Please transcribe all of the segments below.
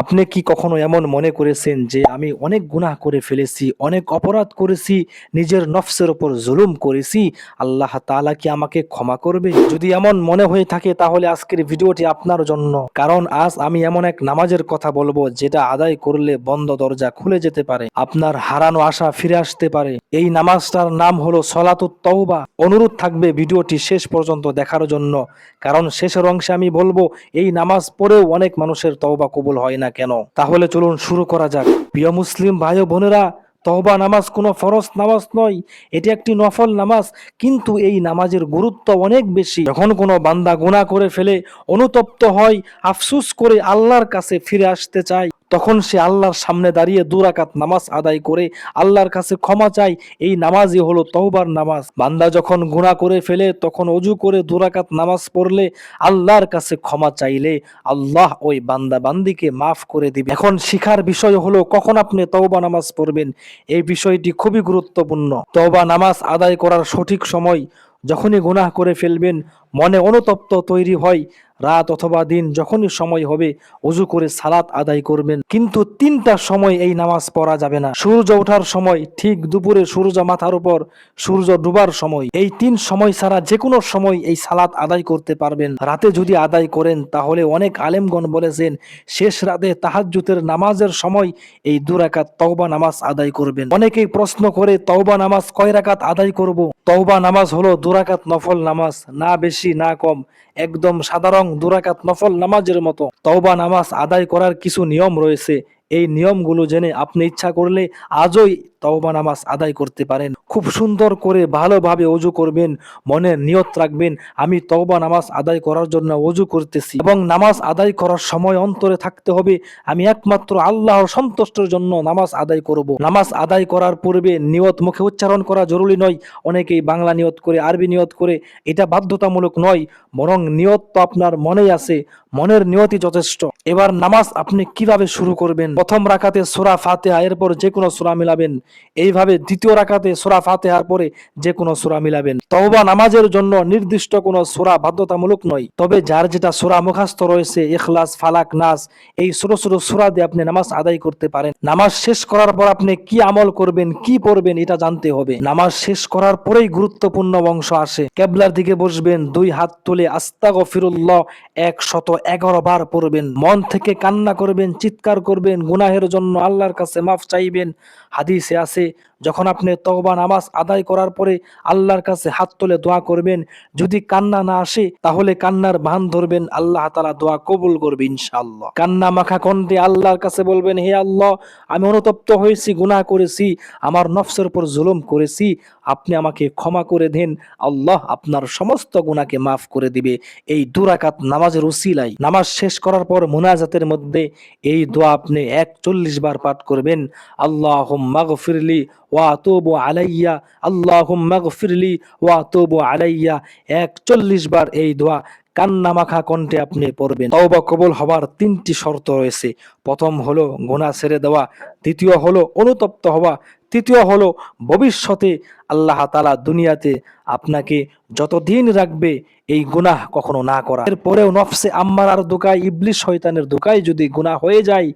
আপনি কি কখনো এমন মনে করেছেন যে আমি অনেক গুনাহ করে ফেলেছি, অনেক অপরাধ করেছি, নিজের নফসের ওপর জুলুম করেছি? আল্লাহ তালা কি আমাকে ক্ষমা করবে? যদি এমন মনে হয়ে থাকে তাহলে আজকের ভিডিওটি আপনার জন্য। কারণ আজ আমি এমন এক নামাজের কথা বলব যেটা আদায় করলে বন্ধ দরজা খুলে যেতে পারে, আপনার হারানো আশা ফিরে আসতে পারে। এই নামাজটার নাম হলো সলাতুত তওবা। অনুরোধ থাকবে ভিডিওটি শেষ পর্যন্ত দেখার জন্য। কারণ শেষের অংশে আমি বলব, এই নামাজ পড়েও অনেক মানুষের তওবা কবুল হয় না। কেন? তাহলে চলুন শুরু করা যাক। প্রিয় মুসলিম ভাই ও বোনেরা তহবা নামাজ কোনো ফরজ নামাজ নয়, এটি একটি নফল নামাজ, কিন্তু এই নামাজের গুরুত্ব অনেক বেশি। যখন কোনো বান্দা গোনা করে ফেলে, অনুতপ্ত হয়, আফসুস করে আল্লাহর কাছে ফিরে আসতে চায় তখন সে আল্লাহর সামনে দাঁড়িয়ে দুরাকাত নামাজ আদায় করে আল্লাহর কাছে ক্ষমা চায়। এই নামাজই হলো তওবার নামাজ। বান্দা যখন গুনাহ করে ফেলে, তখন অজু করে দুরাকাত নামাজ পড়লে আল্লাহর কাছে ক্ষমা চাইলে আল্লাহ ওই বান্দা বান্দিকে মাফ করে দিবে। এখন শিখার বিষয় হলো, কখন আপনি তওবা নামাজ পড়বেন? এই বিষয়টি খুবই গুরুত্বপূর্ণ। তওবা নামাজ আদায় করার সঠিক সময় যখনই গুনাহ করে ফেলবেন মনে অনুতপ্ত তৈরি হয়। রাত অথবা দিন যখনই সময় হবে অজু করে সালাত আদায় করবেন। কিন্তু তিনটা সময় এই নামাজ পড়া যাবে না। সূর্য ওঠার সময়, ঠিক দুপুরে সূর্য মাথার উপর সূর্য ডুবার সময়। এই তিন সময় ছাড়া যে কোনো সময় এই সালাত আদায় করতে পারবেন। রাতে যদি আদায় করেন, তাহলে অনেক আলেমগণ বলেছেন, শেষ রাতে তাহাজ্জুতের নামাজের সময় এই দুরাকাত তওবা নামাজ আদায় করবেন। অনেকেই প্রশ্ন করে, তওবা নামাজ কয় রাকাত আদায় করব? তওবা নামাজ হলো দুরাকাত নফল নামাজ, না বেশি না কম। একদম সাধারণ দুরাকাত নফল নামাজের মতো। তওবা নামাজ আদায় করার কিছু নিয়ম রয়েছে। এই নিয়মগুলো জেনে আপনি ইচ্ছা করলে আজই তওবা নামাজ আদায় করতে পারেন। খুব সুন্দর করে ভালোভাবে অজু করবেন মনের নিয়ত রাখবেন, আমি তওবা নামাজ আদায় করার জন্য অজু করতেছি এবং নামাজ আদায় করার সময় অন্তরে থাকতে হবে, আমি একমাত্র আল্লাহর সন্তুষ্টের জন্য নামাজ আদায় করব। নামাজ আদায় করার পূর্বে নিয়ত মুখে উচ্চারণ করা জরুরি নয়, অনেকেই বাংলা নিয়ত করে, আরবি নিয়ত করে, এটা বাধ্যতামূলক নয়, বরং নিয়ত তো আপনার মনেই আছে মনের নিয়তি যথেষ্ট। এবার নামাজ আপনি কীভাবে শুরু করবেন? প্রথম রাকাতে সোরা ফাতেহা, এরপর যে কোনো সোরা মিলাবেন। এইভাবে দ্বিতীয় রাকাতে সোরা ফাতেহার পরে যে কোনো সোরা মিলাবেন। তওবা নামাজের জন্য নির্দিষ্ট কোনো সোরা বাধ্যতামূলক নয়। তবে যার যেটা সোরা মুখাস্ত রয়েছে, ইখলাস, ফালাক, নাস, এই ছোট ছোট সোরা দিয়ে আপনি নামাজ আদায় করতে পারেন। নামাজ শেষ করার পর আপনি কি আমল করবেন, কি পড়বেন, এটা জানতে হবে। নামাজ শেষ করার পরেই গুরুত্বপূর্ণ অংশ আসে। কেবলার দিকে বসবেন, দুই হাত তুলে আস্তা গফিরুল্লাহ এক শত এগারো বার পড়বেন, মন থেকে কান্না করবেন, চিৎকার করবেন, গুনাহের জন্য আল্লাহর কাছে মাফ চাইবেন। হাদিসে আছে যখন আপনি তওবা নামাজ আদায় করার পরে আল্লাহর কাছে হাত তুলে দোয়া করবেন, যদি কান্না না আসে, তাহলে কান্নার ভান ধরবেন। আল্লাহ তালা দোয়া কবুল করবে ইনশাআল্লাহ। কান্না মাখা কণ্ঠে আল্লাহর কাছে বলবেন, হে আল্লাহ, আমি অনুতপ্ত হয়েছি, গুনাহ করেছি, আমার নফসের উপর জুলুম করেছি, আপনি আমাকে ক্ষমা করে দেন। আল্লাহ আপনার সমস্ত গুনাহকে মাফ করে দিবে। এই দুরাকাত নামাজের উসিলাই নামাজ শেষ করার পর মুনাজাতের মধ্যে এই দোয়া আপনি একচল্লিশ বার পাঠ করবেন। আল্লাহ মাগফিরলি ওয়া আতুবু আলাইয়া আল্লাহ মগফিরলি ওয়া আতুবু আলাইয়া। একচল্লিশ বার এই দোয়া কান্নামাখা কণ্ঠে আপনি পড়বেন। তওবা কবুল হবার তিনটি শর্ত রয়েছে। প্রথম হলো, গুনাহ ছেড়ে দেওয়া। দ্বিতীয় হলো, অনুতপ্ত হওয়া। তৃতীয় হলো ভবিষ্যতে আল্লাহ তালা দুনিয়াতে আপনাকে যতদিন রাখবে এই গুনাহ কখনো না করা। এরপরেও নফসে আম্মার আর দোকায় ইবলিশ শয়তানের দোকায় যদি গুনাহ হয়ে যায়,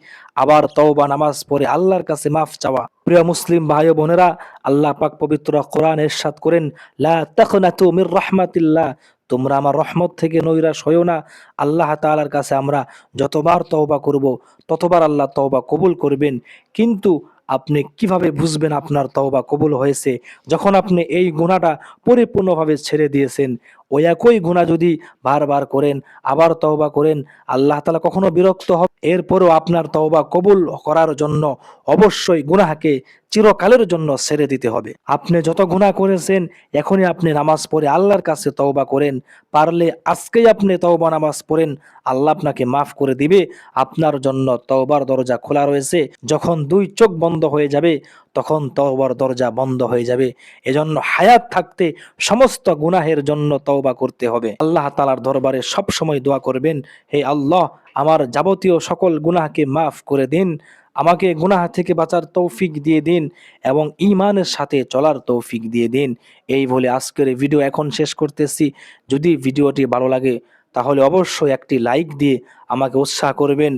আবার তওবা, নামাজ পড়ে আল্লাহর কাছে মাফ চাওয়া। প্রিয় মুসলিম ভাই বোনেরা, আল্লাহ পাক পবিত্র কোরআন এরশাদ করেন, লা তাকনাতু তোমরা আমার রহমত থেকে নৈরাশ হয়েও না। আল্লাহ তালার কাছে আমরা যতবার তওবা করব, ততবার আল্লাহ তওবা কবুল করবেন। কিন্তু আপনি কীভাবে বুঝবেন আপনার তওবা কবুল হয়েছে? যখন আপনি এই গুণাটা পরিপূর্ণভাবে ছেড়ে দিয়েছেন ওই একই গুণা যদি বারবার করেন, আবার তওবা করেন, আল্লাহ তালা কখনো বিরক্ত হবে এরপরেও আপনার তওবা কবুল করার জন্য অবশ্যই গুনাহাকে চিরকালের জন্য ছেড়ে দিতে হবে। আপনি যত গুনাহ করেছেন, এখনই আপনি নামাজ পড়ে আল্লাহর কাছে তওবা করেন। পারলে আজকেই আপনি তওবা নামাজ পড়েন, আল্লাহ আপনাকে মাফ করে দিবে। আপনার জন্য তওবার দরজা খোলা রয়েছে। যখন দুই চোখ বন্ধ হয়ে যাবে, তখন তওবার দরজা বন্ধ হয়ে যাবে। এজন্য হায়াত থাকতে সমস্ত গুনাহের জন্য তওবা করতে হবে। আল্লাহ তালার দরবারে সব সময় দোয়া করবেন, হে আল্লাহ, আমার যাবতীয় সকল গুনাহকে মাফ করে দিন, আমাকে গুনাহ থেকে বাঁচার তৌফিক দিয়ে দিন এবং ইমানের সাথে চলার তৌফিক দিয়ে দিন। এই বলে আজকের ভিডিও এখন শেষ করতেছি। যদি ভিডিওটি ভালো লাগে, তাহলে অবশ্যই একটি লাইক দিয়ে আমাকে উৎসাহ করবেন।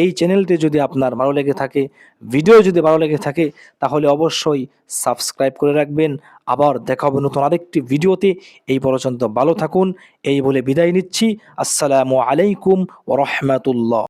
এই চ্যানেলটি যদি আপনার ভালো লেগে থাকে ভিডিও যদি ভালো লেগে থাকে, তাহলে অবশ্যই সাবস্ক্রাইব করে রাখবেন। আবার দেখা হবে নতুন আরেকটি ভিডিওতে এই পর্যন্ত ভালো থাকুন। এই বলে বিদায় নিচ্ছি। আসসালামু আলাইকুম ও রহমতুল্লাহ।